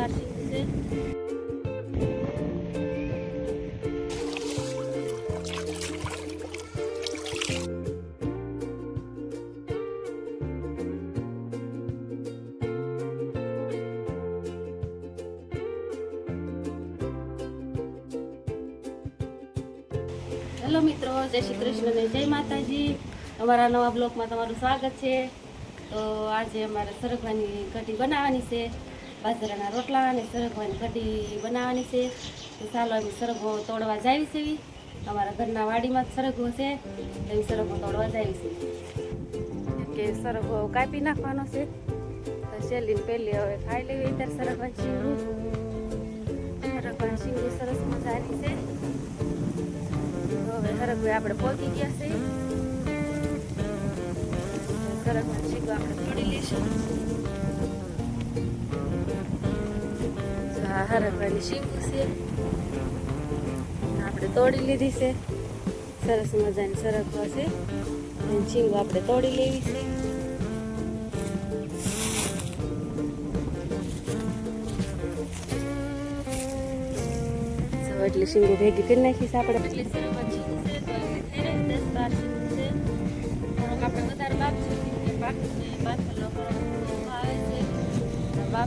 બાર શીંગું hello મિત્રો. જય શ્રી કૃષ્ણ ને જય માતાજી. અમારા નવા બ્લોકમાં તમારું સ્વાગત છે. તો આજે અમારે સરગવાની કઢી બનાવવાની છે. બાજરાના રોટલા અને સરગવાની કઢી બનાવવાની છે. ચાલો એમ સરગવો તોડવા જાવી છે. અમારા ઘરના વાડીમાં જ સરગવો છે એવી સરગવો તોડવા જાવી છે. કે સરગવો કાપી નાખવાનો છે. તો શેલીને પહેલી હવે ખાઈ લેવી ત્યારે સરગવા શીંગું સરગવાની શીંગું સરસ મજાની છે. હવે હરકભાઈ આપણે પહોંચી ગયા છે. સરગવાન શીખવા આપણે તોડી લઈશું. જો શીંગ છે. આપણે તોડી લીધી છે. સરસ મજાની સરગવા છે. શીંગ આપણે તોડી લેવી છે. એટલી શીંગો ભેગી કરી નાખીશ આપણે.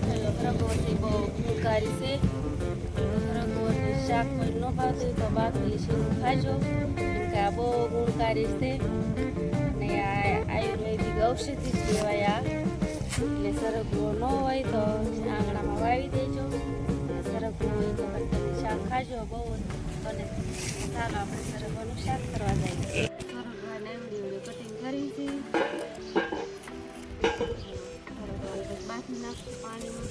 ખરબો છે બહુ ગુણકારી છે. ખરબોને શાક કોઈ ન ભાવતું તો બાકી શીંગું ખાજો. કે આ બહુ ગુણકારી છે. અને આ આયુર્વેદિક ઔષધિ જ કહેવાય આ. એટલે સરગવો ન હોય તો આંગણામાં વાવી દેજો. સરગવો હોય તો બટેટાનું શાક ખાજો બહુ બને ચાલો આપણે સરગવાનું શાક કરવા જઈએ. સરગવાને એવડી એવડી કટિંગ કરી છે. નાખશું પાણીમાં.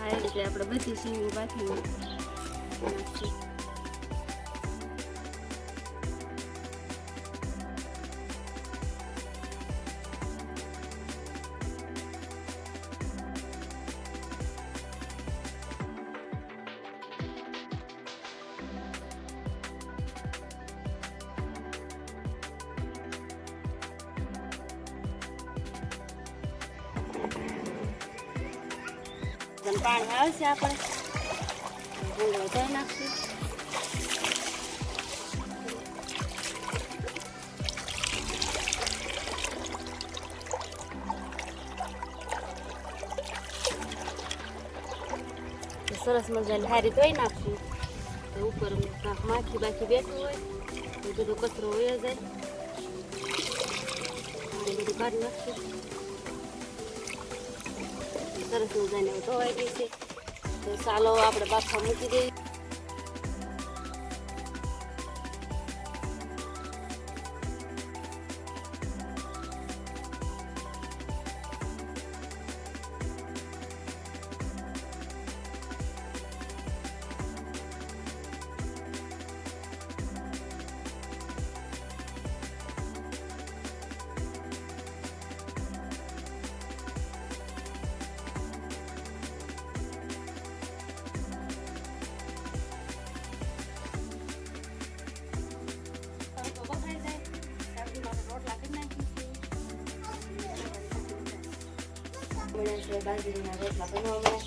આવી રીતે આપણે બધી શીંગું બાફી જેમ પાણી આવશે આપણે. ભૂંગળો ધોઈ નાખશું. સરસ મજાની હારી ધોઈ નાખશું. તો ઉપર માખી બાખી બેઠું હોય, તો બધો કચરો વયો જાય. અને બધું કાઢી નાખશું. સરસ મજાને ધોવાઈ છે. તો ચાલો આપણે બાફા મૂકી દઈએ. મળ્યા છે બાજરીના રોટલા બનાવવા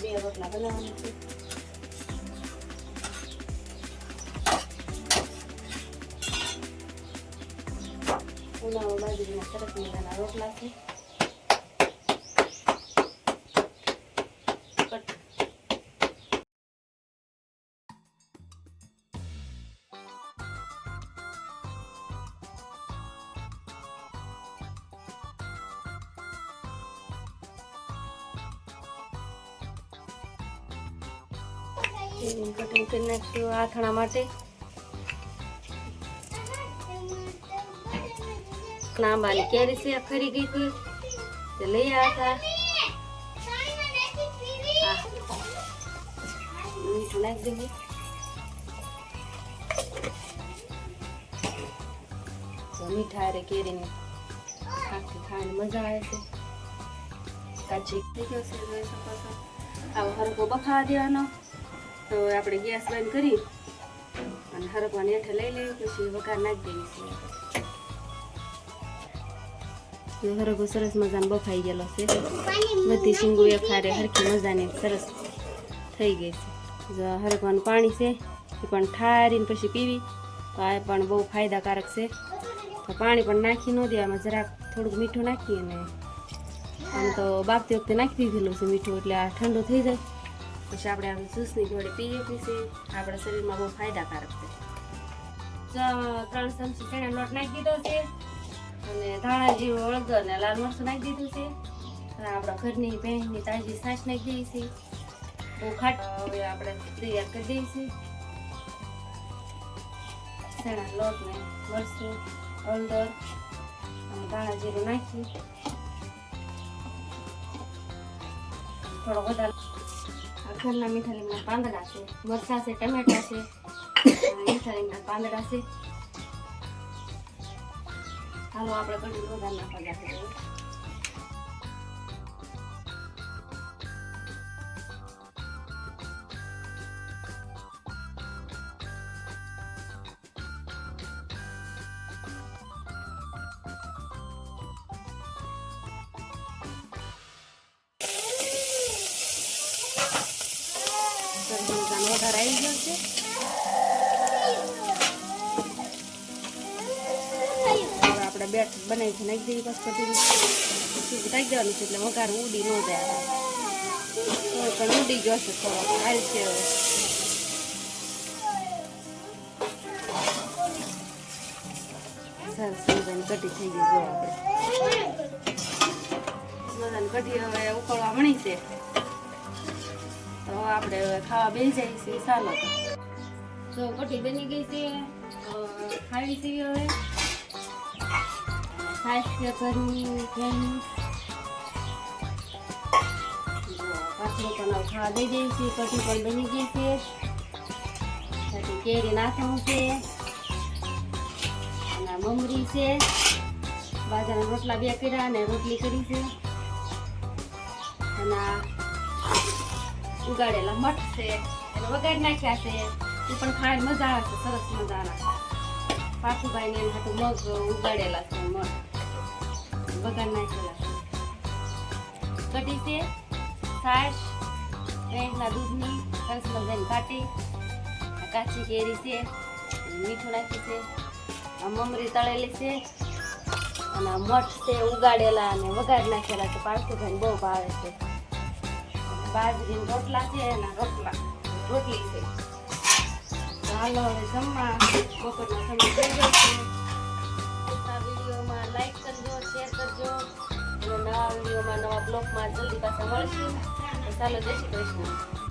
બે રોટલા બનાવવાના છે ઉનાળો બાજરીના સરસ મજાના રોટલા છે એનું કટિંગ કરી નાખશું આથણા માટે? લાંબાની કેરી છે ખરી ગઈ હતી. લઈ આવ્યા હતા. મીઠા રે કેરીની આખી ખાવાની મજા આવે છે. કાચી. થઈ ગયો છે આવો બફાવા દેવાનો. તો આપણે ગેસ બંધ કરી અને હરકવાને હેઠે લઈ લઈએ, પછી વઘાર નાખી દેવી છે જો હરગો સરસ મજાનો બફાઈ ગયેલો છે. બધી શીંગું એક હારે હરખી મજાની સરસ થઈ ગઈ છે. જો હરકવાનું પાણી છે, એ પણ ઠારીને પછી પીવી. તો આ પણ બહુ ફાયદાકારક છે. તો પાણી પણ નાખી ન દેવામાં જરાક થોડુંક મીઠું નાખીએ ને આમ તો બાફતી વખતે નાખી દીધેલું છે મીઠું, એટલે આ ઠંડુ થઈ જાય. પછી આપણે આ જ્યુસની ગોળી પીએ પીશે આપણા શરીરમાં બહુ ફાયદાકારક છે. ત્રણ ચમચી ચણા લોટ નાખી દીધો છે અને ધાણા જીરું, હળદર ને લાલ મરચું નાખી દીધું છે. અને આપણા ઘરની બહેનની તાજી છાશ નાખી દઈએ છીએ બહુ ખાટ હવે આપણે તૈયાર કરી દઈએ છીએ. ચણા લોટ ને મરચું, હળદર અને ધાણા જીરું નાખી થોડો વધારે ઘરના મીઠાલીના પાંદડા છે, મરચા છે, ટમેટા છે મીઠાલીના પાંદડા છે. હાલો, આપણે કઢી વધારે નાખવા જશે વધારે આવી ગયો છે. હવે આપણે બેટ બનાવી છે નાખી દઈએ પછી નાખી દેવાનું છે એટલે વઘાર ઉડી ન જાય. પણ ઉડી ગયો છે થોડો. હાલ છે સરસ મજાની કઢી થઈ ગઈ જો આપણે. મજાની કઢી હવે ઉકળવા મળી છે. તો આપણે ખાવા બેસી જાય છે ચાલો જો કઢી બની ગઈ છે ખાવી છે હવે. ખાસ ઘરની. ઘરની પાછળ પણ ખાવા દઈ દઈએ છીએ કઢી પણ બની ગઈ છે. પછી કેરી નાખવાનું છે. અને મમરી છે. બાજરાના રોટલા બે કર્યા અને રોટલી કરી છે. અને ઉગાડેલા મઠ છે, એને વગાડી નાખ્યા છે. એ પણ ખાય મજા આવે છે, સરસ આવે પાછુભાઈ ને હાટું મગ ઉગાડેલા છે મઠ. વગાડ નાખેલા છે. કઢી છે, છાશ ભેંસના દૂધની, સરસ મજાની કાટી કાચી કેરી છે મીઠું નાખ્યું છે. મમરી તળેલી છે. અને મઠ છે, ઉગાડેલા અને વગાડ નાખેલા છે. પાછુભાઈ બહુ ભાવે છે. બાજરીના રોટલા છે એના રોટલા. રોટલી છે. ચાલો હવે જમવા. બપોરનો સમય થઈ ગયો છે. વિડીયોમાં લાઈક કરજો શેર કરજો. અને નવા વિડીયોમાં નવા બ્લોગમાં જલ્દી પાછા મળશું. ચાલો, જય શ્રી કૃષ્ણ.